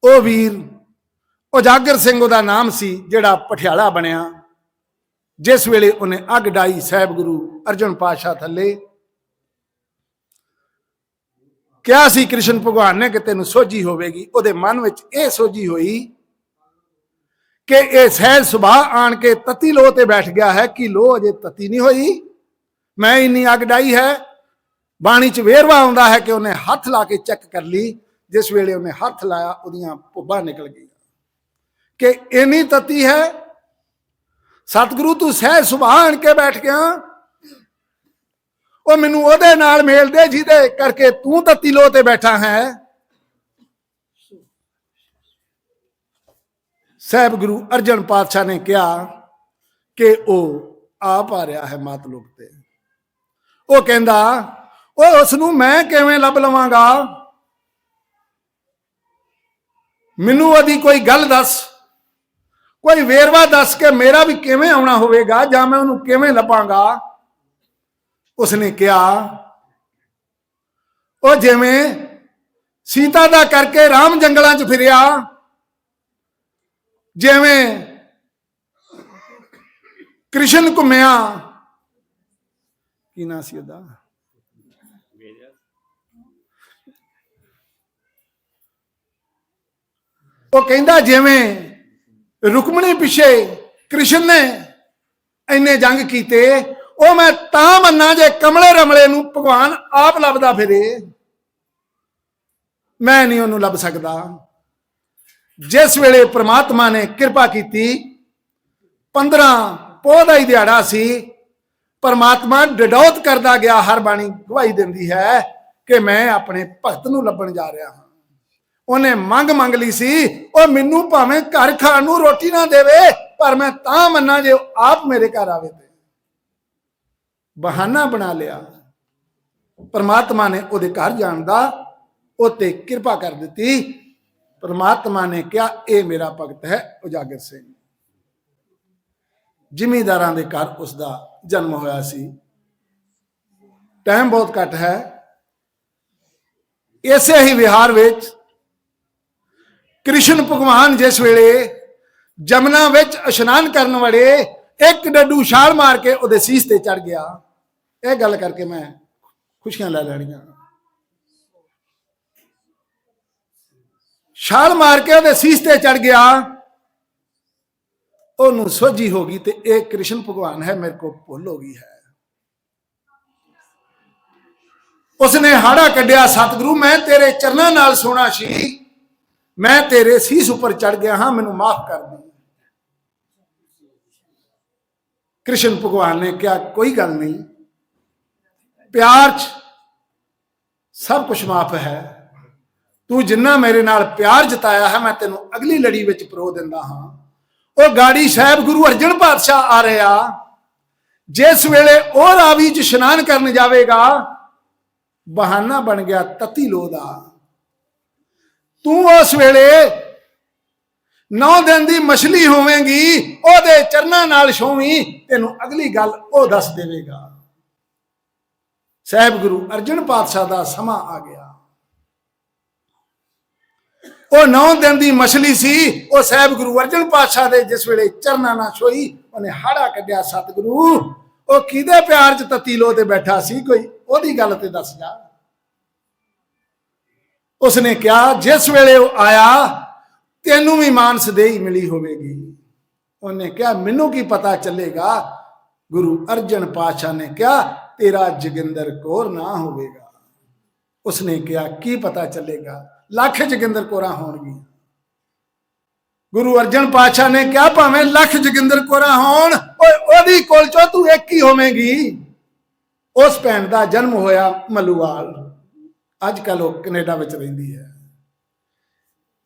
ਉਹ ਵੀਰ ਉਜਾਗਰ ਸਿੰਘ ਉਹਦਾ ਨਾਮ ਸੀ, ਜਿਹੜਾ ਪਠਿਆਲਾ ਬਣਿਆ। ਜਿਸ ਵੇਲੇ ਉਹਨੇ ਅੱਗ ਡਾਈ ਸਾਹਿਬ ਗੁਰੂ ਅਰਜਨ ਪਾਤਸ਼ਾਹ ਥੱਲੇ। ਕਿਹਾ ਸੀ, ਕ੍ਰਿਸ਼ਨ ਭਗਵਾਨ, ਨੇ ਕਿ ਤੈਨੂੰ ਸੋਝੀ ਹੋਵੇਗੀ। ਉਹਦੇ ਮਨ ਵਿੱਚ ਇਹ ਸੋਝੀ ਹੋਈ ਕਿ ਇਹ ਸਹਿਜ ਸੁਭਾਅ ਆਣ ਕੇ ਤਤੀ ਲੋਹ ਤੇ ਬੈਠ ਗਿਆ ਹੈ। ਕਿ ਲੋਹ ਅਜੇ ਤਤੀ ਨਹੀਂ ਹੋਈ? ਮੈਂ ਇੰਨੀ ਅੱਗ ਡਾਈ ਹੈ ਬਾਣੀ ਚ ਵੇਰਵਾ ਆਉਂਦਾ ਹੈ ਕਿ ਉਹਨੇ ਹੱਥ ਲਾ ਕੇ ਚੈੱਕ ਕਰ ਲਈ, ਜਿਸ ਵੇਲੇ ਉਹਨੇ ਹੱਥ ਲਾਇਆ, ਉਹਦੀਆਂ ਪੁੱਬਾਂ ਨਿਕਲ ਗਈਆਂ। ਕਿ ਇੰਨੀ ਤਤੀ ਹੈ, ਸਤਿਗੁਰੂ ਤੂੰ ਸਹਿਜ ਸੁਭਾਅ ਆਣ ਕੇ ਬੈਠ ਗਿਆ। ਉਹ ਮੈਨੂੰ ਉਹਦੇ ਨਾਲ ਮੇਲ ਦੇ, ਜਿਹਦੇ ਕਰਕੇ ਤੂੰ ਤਤੀ ਲੋ ਤੇ ਬੈਠਾ ਹੈ। ਸਾਹਿਬ ਗੁਰੂ ਅਰਜਨ ਪਾਤਸ਼ਾਹ ਨੇ ਕਿਹਾ ਕਿ ਉਹ ਆਪ ਆ ਰਿਹਾ ਹੈ ਮਾਤ ਲੋਕ ਤੇ। ਉਹ ਕਹਿੰਦਾ ਉਹ ਉਸ ਨੂੰ ਮੈਂ ਕਿਵੇਂ ਲੱਭ ਲਵਾਂਗਾ? ਮੈਨੂੰ ਉਹਦੀ ਕੋਈ ਗੱਲ ਦੱਸ। ਕੋਈ ਵੇਰਵਾ ਦੱਸ ਕੇ ਮੇਰਾ ਵੀ ਕਿਵੇਂ ਆਉਣਾ ਹੋਵੇਗਾ ਜਾਂ ਮੈਂ ਉਹਨੂੰ ਕਿਵੇਂ ਲੱਭਾਂਗਾ? ਉਸਨੇ ਕਿਹਾ, ਉਹ ਜਿਵੇਂ ਸੀਤਾ ਦਾ ਕਰਕੇ ਰਾਮ ਜੰਗਲਾਂ 'ਚ ਫਿਰਿਆ, ਜਿਵੇਂ ਕ੍ਰਿਸ਼ਨ ਘੁੰਮਿਆ। ਕੀ ਨਾਂ ਸੀ ਉਹਦਾ? ਉਹ ਕਹਿੰਦਾ ਜਿਵੇਂ ਰੁਕਮਣੀ ਪਿੱਛੇ ਕ੍ਰਿਸ਼ਨ ਨੇ ਇੰਨੇ ਜੰਗ ਕੀਤੇ, ਉਹ ਮੈਂ ਤਾਂ ਮੰਨਾਂ ਜੇ ਕਮਲੇ ਰਮਲੇ ਨੂੰ ਭਗਵਾਨ ਆਪ ਲੱਭਦਾ ਫਿਰੇ। ਮੈਂ ਨਹੀਂ ਉਹਨੂੰ ਲੱਭ ਸਕਦਾ। ਜਿਸ ਵੇਲੇ ਪ੍ਰਮਾਤਮਾ ਨੇ ਕਿਰਪਾ ਕੀਤੀ 15 ਪੋਹ ਦਾ ਹੀ ਦਿਹਾੜਾ ਸੀ, ਪਰਮਾਤਮਾ ਡਡੌਤ ਕਰਦਾ ਗਿਆ, ਹਰ ਬਾਣੀ ਗਵਾਹੀ ਦਿੰਦੀ ਹੈ ਕਿ ਮੈਂ ਆਪਣੇ ਭਗਤ ਨੂੰ ਲੱਭਣ ਜਾ ਰਿਹਾ ਹਾਂ। ਉਹਨੇ ਮੰਗ ਮੰਗ ਲਈ ਸੀ, ਉਹ ਮੈਨੂੰ ਭਾਵੇਂ ਘਰ ਖਾਣ ਨੂੰ ਰੋਟੀ ਨਾ ਦੇਵੇ, ਪਰ ਮੈਂ ਤਾਂ ਮੰਨਾਂ ਜੇ ਆਪ ਮੇਰੇ ਘਰ ਆਵੇ ਤੇ। ਬਹਾਨਾ ਬਣਾ ਲਿਆ। ਪਰਮਾਤਮਾ ਨੇ ਉਹਦੇ ਘਰ ਜਾਣ ਦਾ ਉਹ ਤੇ ਕਿਰਪਾ ਕਰ ਦਿੱਤੀ। ਪਰਮਾਤਮਾ ਨੇ ਕਿਹਾ, ਇਹ ਮੇਰਾ ਭਗਤ ਹੈ, ਉਜਾਗਰ ਸਿੰਘ। ਜ਼ਿਮੀਦਾਰਾਂ ਦੇ ਘਰ ਉਸ ਦਾ ਜਨਮ ਹੋਇਆ ਸੀ। ਟਾਈਮ ਬਹੁਤ ਘੱਟ ਹੈ। ਇਸੇ ਹੀ ਵਿਹਾਰ ਵਿੱਚ ਕ੍ਰਿਸ਼ਨ ਭਗਵਾਨ ਜਿਸ ਵੇਲੇ ਜਮਨਾ ਵਿੱਚ ਇਸ਼ਨਾਨ ਕਰਨ ਵਾਲੇ ਇੱਕ ਡੱਡੂ ਛਾਲ ਮਾਰ ਕੇ ਉਹਦੇ ਸੀਸ ਤੇ ਚੜ ਗਿਆ। ਇਹ ਗੱਲ ਕਰਕੇ ਮੈਂ ਖੁਸ਼ੀਆਂ ਲੈ ਲੈਣੀਆਂ। ਛਾਲ ਮਾਰ ਕੇ ਉਹਦੇ ਸੀਸ ਤੇ ਚੜ ਗਿਆ। ਉਹਨੂੰ ਸੋਝੀ ਹੋ ਗਈ ਤੇ ਇਹ ਕ੍ਰਿਸ਼ਨ ਭਗਵਾਨ ਹੈ, ਮੇਰੇ ਕੋ ਭੁੱਲ ਹੋ ਗਈ ਹੈ। ਉਸਨੇ ਹਾੜਾ ਕੱਢਿਆ, ਸਤਿਗੁਰੂ, ਮੈਂ ਤੇਰੇ ਚਰਨਾਂ ਨਾਲ ਸੋਣਾ ਸੀ। ਮੈਂ ਤੇਰੇ ਸੀਸ ਉੱਪਰ ਚੜ ਗਿਆ ਹਾਂ, ਮੈਨੂੰ ਮਾਫ ਕਰ ਦੇ। ਕ੍ਰਿਸ਼ਨ ਭਗਵਾਨ ਨੇ ਕਿਹਾ, ਕੋਈ ਗੱਲ ਨਹੀਂ। ਪਿਆਰ ਚ ਸਭ ਕੁਝ ਮਾਫ ਹੈ। ਤੂੰ ਜਿੰਨਾ ਮੇਰੇ ਨਾਲ ਪਿਆਰ ਜਤਾਇਆ ਹੈ, ਮੈਂ ਤੈਨੂੰ ਅਗਲੀ ਲੜੀ ਵਿੱਚ ਪਰੋ ਦਿੰਦਾ ਹਾਂ। ਉਹ ਗਾੜੀ ਸਾਹਿਬ ਗੁਰੂ ਅਰਜਨ ਪਾਤਸ਼ਾਹ ਆ ਰਿਹਾ। ਜਿਸ ਵੇਲੇ ਉਹ ਰਾਵੀ ਚ ਇਸ਼ਨਾਨ ਕਰਨ ਜਾਵੇਗਾ, ਬਹਾਨਾ ਬਣ ਗਿਆ ਤਤੀ ਲੋ ਦਾ। ਤੂੰ ਉਸ ਵੇਲੇ ਨੌ ਦਿਨ ਦੀ ਮਛਲੀ ਹੋਵੇਂਗੀ, ਉਹਦੇ ਚਰਨਾਂ ਨਾਲ ਛੋਵੀਂ, ਤੈਨੂੰ ਅਗਲੀ ਗੱਲ ਉਹ ਦੱਸ ਦੇਵੇਗਾ। ਸਾਹਿਬ ਗੁਰੂ ਅਰਜਨ ਪਾਤਸ਼ਾਹ ਦਾ ਸਮਾਂ ਆ ਗਿਆ। ਉਹ ਨੌ ਦਿਨ ਦੀ ਮਛਲੀ ਸੀ, ਉਹ ਸਾਹਿਬ ਗੁਰੂ ਅਰਜਨ ਪਾਤਸ਼ਾਹ ਦੇ ਜਿਸ ਵੇਲੇ ਚਰਨਾਂ ਨਾਲ ਛੋਈ, ਉਹਨੇ ਹਾੜਾ ਕੱਢਿਆ ਸਤਿਗੁਰੂ। ਉਹ ਕਿਹਦੇ ਪਿਆਰ ਚ ਤਤੀ ਲੋ ਤੇ ਬੈਠਾ ਸੀ, ਕੋਈ ਉਹਦੀ ਗੱਲ ਤੇ ਦੱਸ ਜਾ। ਉਸਨੇ ਕਿਹਾ, ਜਿਸ ਵੇਲੇ ਉਹ ਆਇਆ, ਤੈਨੂੰ ਵੀ ਮਾਨਸ ਦੇਹੀ ਮਿਲੀ ਹੋਵੇਗੀ। ਉਹਨੇ ਕਿਹਾ, ਮੈਨੂੰ ਕੀ ਪਤਾ ਚੱਲੇਗਾ? ਗੁਰੂ ਅਰਜਨ ਪਾਤਸ਼ਾਹ ਨੇ ਕਿਹਾ, ਤੇਰਾ ਜੋਗਿੰਦਰ ਕੋਰ ਨਾ ਹੋਵੇਗਾ। ਉਸਨੇ ਕਿਹਾ, ਕੀ ਪਤਾ ਚੱਲੇਗਾ? ਲੱਖ ਜੋਗਿੰਦਰ ਕੋਰਾਂ ਹੋਣਗੀਆਂ। ਗੁਰੂ ਅਰਜਨ ਪਾਤਸ਼ਾਹ ਨੇ ਕਿਹਾ, ਭਾਵੇਂ ਲੱਖ ਜੋਗਿੰਦਰ ਕੋਰਾਂ ਹੋਣ, ਓਏ, ਉਹਦੀ ਕੋਲ ਚੋਂ ਤੂੰ ਇੱਕ ਹੀ ਹੋਵੇਂਗੀ। ਉਸ ਭੈਣ ਦਾ ਜਨਮ ਹੋਇਆ ਮਲੂਵਾਲ। ਅੱਜ ਕੱਲ ਉਹ ਕੈਨੇਡਾ ਵਿੱਚ ਰਹਿੰਦੀ ਹੈ।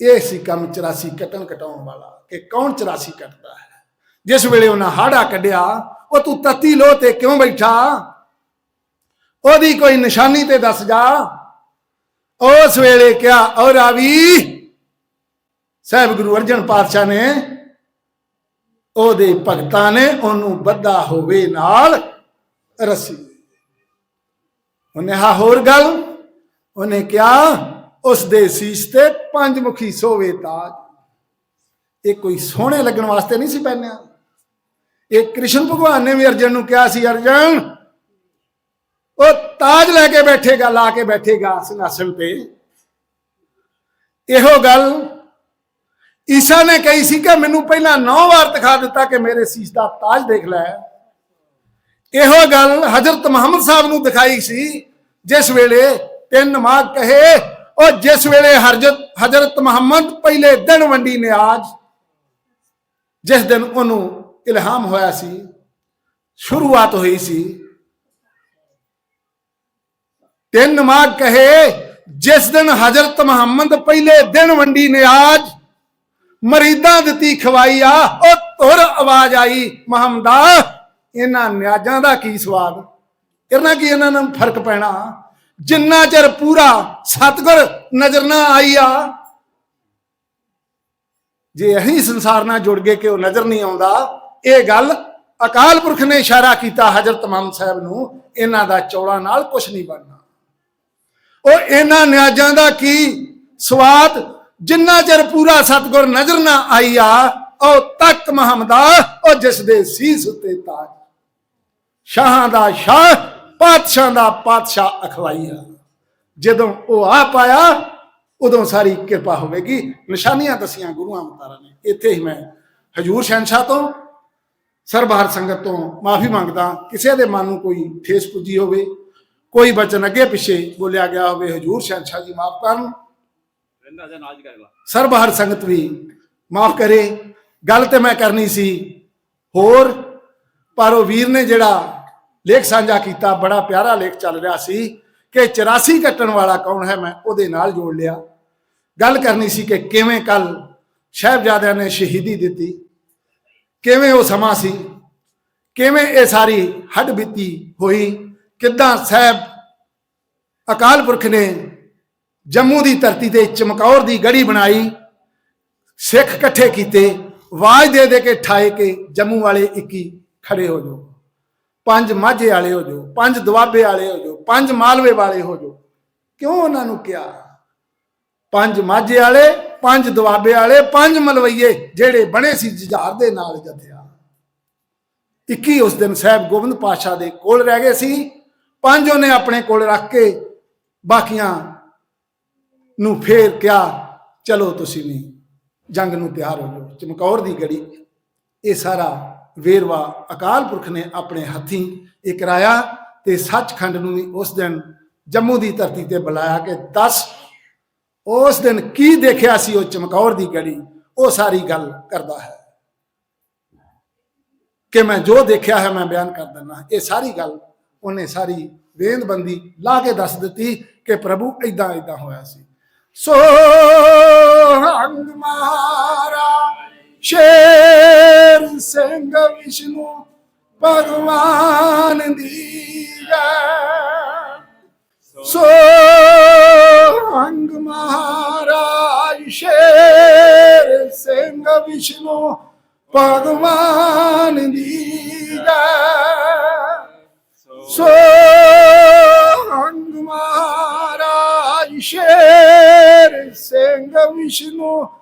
ਇਹ ਸੀ ਕੰਮ 84 ਕਟਣ ਕਟਾਉਣ ਵਾਲਾ ਕਿ ਕੌਣ 84 ਕੱਟਦਾ ਹੈ? ਜਿਸ ਵੇਲੇ ਉਹਨਾਂ ਹਾੜਾ ਕੱਢਿਆ, ਉਹ ਤੂੰ ਤਤੀ ਲੋ ਤੇ ਕਿਉਂ ਬੈਠਾ? ਉਹਦੀ ਕੋਈ ਨਿਸ਼ਾਨੀ ਤੇ ਦੱਸ ਜਾ। ਉਸ ਵੇਲੇ ਕਿਹਾ ਔਰ ਆਵੀ ਸਾਹਿਬ ਗੁਰੂ ਅਰਜਨ ਪਾਤਸ਼ਾਹ ਨੇ ਉਹਦੇ ਭਗਤਾਂ ਨੇ ਉਹਨੂੰ ਬੱਧਾ ਹੋਵੇ ਨਾਲ ਰੱਸੀ। ਉਹਨੇ ਹਾਂ ਹੋਰ ਗੱਲ? ਉਹਨੇ ਕਿਹਾ ਉਸ ਦੇ ਸੀਸ ਤੇ ਪੰਜ ਮੁਖੀ ਸੋਵੇ ਤਾਜ। ਇਹ ਕੋਈ ਸੋਹਣੇ ਲੱਗਣ ਵਾਸਤੇ ਨਹੀਂ ਸੀ ਪਹਿਨਿਆ। ਇਹ ਕ੍ਰਿਸ਼ਨ ਭਗਵਾਨ ਨੇ ਵੀ ਅਰਜਨ ਨੂੰ ਕਿਹਾ ਸੀ, ਅਰਜਨ, ਉਹ ਤਾਜ ਲੈ ਕੇ ਬੈਠੇਗਾ, ਲਾ ਕੇ ਬੈਠੇਗਾ ਸਿੰਘਾਸਣ ਤੇ। ਇਹੋ ਗੱਲ ਈਸਾ ਨੇ ਕਹੀ ਸੀ ਕਿ ਮੈਨੂੰ ਪਹਿਲਾਂ ਨੌ ਵਾਰ ਦਿਖਾ ਦਿੱਤਾ ਕਿ ਮੇਰੇ ਸੀਸ ਦਾ ਤਾਜ ਦੇਖ ਲੈ। ਇਹੋ ਗੱਲ ਹਜ਼ਰਤ ਮੁਹੰਮਦ ਸਾਹਿਬ ਨੂੰ ਦਿਖਾਈ ਸੀ, ਜਿਸ ਵੇਲੇ ਤਿੰਨ ਮਾਹ ਕਹੇ, ਉਹ ਜਿਸ ਵੇਲੇ ਹਰਜਤ ਹਜ਼ਰਤ ਮੁਹੰਮਦ ਪਹਿਲੇ ਦਿਨ ਵੰਡੀ ਨਿਆਜ਼, ਜਿਸ ਦਿਨ ਉਹਨੂੰ ਇਲਹਾਮ ਹੋਇਆ ਸੀ, ਸ਼ੁਰੂਆਤ ਹੋਈ ਸੀ, ਤਿੰਨ ਮਾਹ ਕਹੇ, ਜਿਸ ਦਿਨ ਹਜ਼ਰਤ ਮੁਹੰਮਦ ਪਹਿਲੇ ਦਿਨ ਵੰਡੀ ਨਿਆਜ਼, ਮਰੀਦਾਂ ਦਿੱਤੀ ਖਵਾਈ ਆ, ਉਹ ਤੁਰ ਆਵਾਜ਼ ਆਈ, ਮੁਹੰਮਦਾ, ਇਹਨਾਂ ਨਿਆਜ਼ਾਂ ਦਾ ਕੀ ਸਵਾਦ? ਇਹਨਾਂ ਕੀ ਇਹਨਾਂ ਨੂੰ ਫ਼ਰਕ ਪੈਣਾ? ਜਿੰਨਾ ਚਿਰ ਪੂਰਾ ਸਤਗੁਰ ਨਜ਼ਰ ਨਾ ਆਈ ਆ ਜੇ ਅਸੀਂ ਸੰਸਾਰ ਨਾਲ ਜੁੜ ਗਏ ਕਿ ਉਹ ਨਜ਼ਰ ਨਹੀਂ ਆਉਂਦਾ? ਇਹ ਗੱਲ ਅਕਾਲ ਪੁਰਖ ਨੇ ਇਸ਼ਾਰਾ ਕੀਤਾ ਹਜ਼ਰਤ ਮੁਹੰਮਦ ਸਾਹਿਬ ਨੂੰ, ਇਹਨਾਂ ਦਾ ਚੌੜਾ ਨਾਲ ਕੁਝ ਨਹੀਂ ਬਣਨਾ। ਉਹ ਇਹਨਾਂ ਨਿਆਜ਼ਾਂ ਦਾ ਕੀ ਸਵਾਦ? ਜਿੰਨਾ ਚਿਰ ਪੂਰਾ ਸਤਗੁਰ ਨਜ਼ਰ ਨਾ ਆਈ ਆ ਉਹ ਤੱਕ ਮਹਮਦਾ, ਉਹ ਜਿਸ ਦੇ ਸੀਸ ਉੱਤੇ ਤਾਜ। ਸ਼ਾਹਾਂ ਦਾ ਸ਼ਾਹ ਪਾਤਸ਼ਾਹ ਦਾ ਪਾਤਸ਼ਾਹ ਅਖਵਾਈਆ। ਜਦੋਂ ਉਹ ਆ ਪਾਇਆ ਉਦੋਂ ਸਾਰੀ ਕਿਰਪਾ ਹੋਵੇਗੀ। ਨਿਸ਼ਾਨੀਆਂ ਦਸੀਆਂ ਗੁਰੂਆਂ ਮਤਾਰਾਂ ਨੇ। ਇੱਥੇ ਹੀ ਮੈਂ ਹਜੂਰ ਸ਼ਹਿਨशाह ਤੋਂ ਸਰਬਾਰ ਸੰਗਤ ਤੋਂ ਮਾਫੀ ਮੰਗਦਾ ਕਿਸੇ ਦੇ ਮਨ ਨੂੰ ਕੋਈ ਠੇਸ ਪੁੱਜੀ ਹੋਵੇ ਕੋਈ ਬਚਨ ਅੱਗੇ ਪਿੱਛੇ ਬੋਲਿਆ ਗਿਆ ਹੋਵੇ ਹਜੂਰ ਸ਼ਹਿਨशाह ਜੀ ਮਾਫ ਕਰਨ। ਸਰਬਹਰ ਸੰਗਤ ਵੀ ਮਾਫ ਕਰੇ। ਗੱਲ ਤੇ ਮੈਂ ਕਰਨੀ ਸੀ ਹੋਰ ਪਰ ਉਹ ਵੀਰ ਨੇ ਜਿਹੜਾ ਲੇਖ ਸਾਂਝਾ ਕੀਤਾ, ਬੜਾ ਪਿਆਰਾ ਲੇਖ ਚੱਲ ਰਿਹਾ ਸੀ ਕਿ 84 ਕੱਟਣ ਵਾਲਾ ਕੌਣ ਹੈ, ਮੈਂ ਉਹਦੇ ਨਾਲ ਜੋੜ ਲਿਆ। ਗੱਲ ਕਰਨੀ ਸੀ ਕਿ ਕਿਵੇਂ ਕੱਲ ਸਾਹਿਬਜ਼ਾਦਿਆਂ ਨੇ ਸ਼ਹੀਦੀ ਦਿੱਤੀ, ਕਿਵੇਂ ਉਹ ਸਮਾਂ ਸੀ, ਕਿਵੇਂ ਇਹ ਸਾਰੀ ਹੱਡ ਬੀਤੀ ਹੋਈ, ਕਿੱਦਾਂ ਸਾਹਿਬ ਅਕਾਲ ਪੁਰਖ ਨੇ ਜੰਮੂ ਦੀ ਧਰਤੀ ਤੇ ਚਮਕੌਰ ਦੀ ਗੜੀ ਬਣਾਈ, ਸਿੱਖ ਇਕੱਠੇ ਕੀਤੇ, ਆਵਾਜ਼ ਦੇ ਦੇ ਕੇ ਠਾਏ ਕੇ ਜੰਮੂ ਵਾਲੇ 21 ਖੜੇ ਹੋ ਜਾਓ। ਪੰਜ ਮਾਝੇ ਵਾਲੇ ਹੋ ਜਾਓ, ਪੰਜ ਦੁਆਬੇ ਵਾਲੇ ਹੋ ਜਾਓ, ਪੰਜ ਮਾਲਵੇ ਵਾਲੇ ਹੋ ਜਾਓ। ਕਿਉਂ ਉਹਨਾਂ ਨੂੰ ਕਿਹਾ? ਪੰਜ ਮਾਝੇ ਵਾਲੇ, ਪੰਜ ਦੁਆਬੇ ਵਾਲੇ, ਪੰਜ ਮਲਵਈਏ ਜਿਹੜੇ ਬਣੇ ਸੀ ਜੁਝਾਰ ਦੇ ਨਾਲ ਜਥਿਆ। 21 ਉਸ ਦਿਨ ਸਾਹਿਬ ਗੋਬਿੰਦ ਪਾਸ਼ਾ ਦੇ ਕੋਲ ਰਹਿ ਗਏ ਸੀ। ਪੰਜ ਉਹਨੇ ਆਪਣੇ ਕੋਲ ਰੱਖ ਕੇ ਬਾਕੀਆਂ ਨੂੰ ਫੇਰ ਕਿਹਾ, ਚਲੋ ਤੁਸੀਂ ਵੀ ਜੰਗ ਨੂੰ ਤਿਆਰ ਹੋ ਜਾਓ, ਚਮਕੌਰ ਦੀ ਗੜੀ, ਇਹ ਸਾਰਾ ਵੇਰਵਾ ਅਕਾਲ ਪੁਰਖ ਨੇ ਆਪਣੇ ਹੱਥੀਂ ਇਹ ਕਰਾਇਆ ਤੇ ਸੱਚਖੰਡ ਨੂੰ ਵੀ ਉਸ ਦਿਨ ਜੰਮੂ ਦੀ ਧਰਤੀ ਤੇ ਬੁਲਾਇਆ ਕਿ ਦੱਸ, ਉਸ ਦਿਨ ਕੀ ਦੇਖਿਆ ਸੀ ਉਹ ਚਮਕੌਰ ਦੀ ਗੜੀ? ਉਹ ਸਾਰੀ ਗੱਲ ਕਰਦਾ ਹੈ। ਕਿ ਮੈਂ ਜੋ ਦੇਖਿਆ ਹੈ ਮੈਂ ਬਿਆਨ ਕਰ ਦਿੰਦਾ ਇਹ ਸਾਰੀ ਗੱਲ ਉਹਨੇ ਸਾਰੀ ਵੇਦਬੰਦੀ ਲਾ ਕੇ ਦੱਸ ਦਿੱਤੀ ਕਿ ਪ੍ਰਭੂ ਇਦਾਂ ਇਦਾਂ ਹੋਇਆ ਸੀ। ਸੋ ਹੰਗ ਮਾਰਾ ਸ਼ੇਰ ਸਿੰਘ ਵਿਸ਼ਨੂੰ ਭਗਵਾਨ ਦੀ ਜੈ ਸੋ ਹੰਗ ਮਹਾਰਾਜ ਸ਼ੇਰ ਸਿੰਘ ਵਿਸ਼ਨੂੰ ਭਗਵਾਨ ਦੀ ਜੈ ਸੋ ਹੰਗ ਮਹਾਰਾਜ ਸ਼ੇਰ ਸਿੰਘ ਵਿਸ਼ਨੂੰ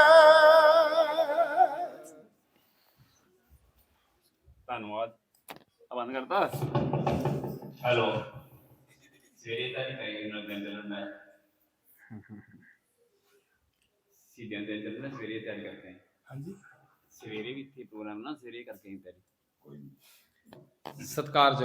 ਧੰਨਵਾਦ। ਆ ਬੰਦ ਕਰਤਾ? ਹੈਲੋ। ਸਵੇਰੇ ਤਾਂ ਨਹੀਂ ਕਰੀ ਉਹਨਾਂ ਦਿਨ ਚੱਲਣਾ ਸਿੱਧਿਆਂ ਦਿਨ ਚੱਲਣਾ ਸਵੇਰੇ ਤਿਆਰੀ ਕਰਦੇ ਹਾਂ। ਹਾਂਜੀ। ਸਵੇਰੇ ਵੀ ਇੱਥੇ ਪ੍ਰੋਗਰਾਮ ਨਾ ਸਵੇਰੇ ਕਰਕੇ ਹੀ ਤਿਆਰੀ। ਕੋਈ ਸਤਿਕਾਰ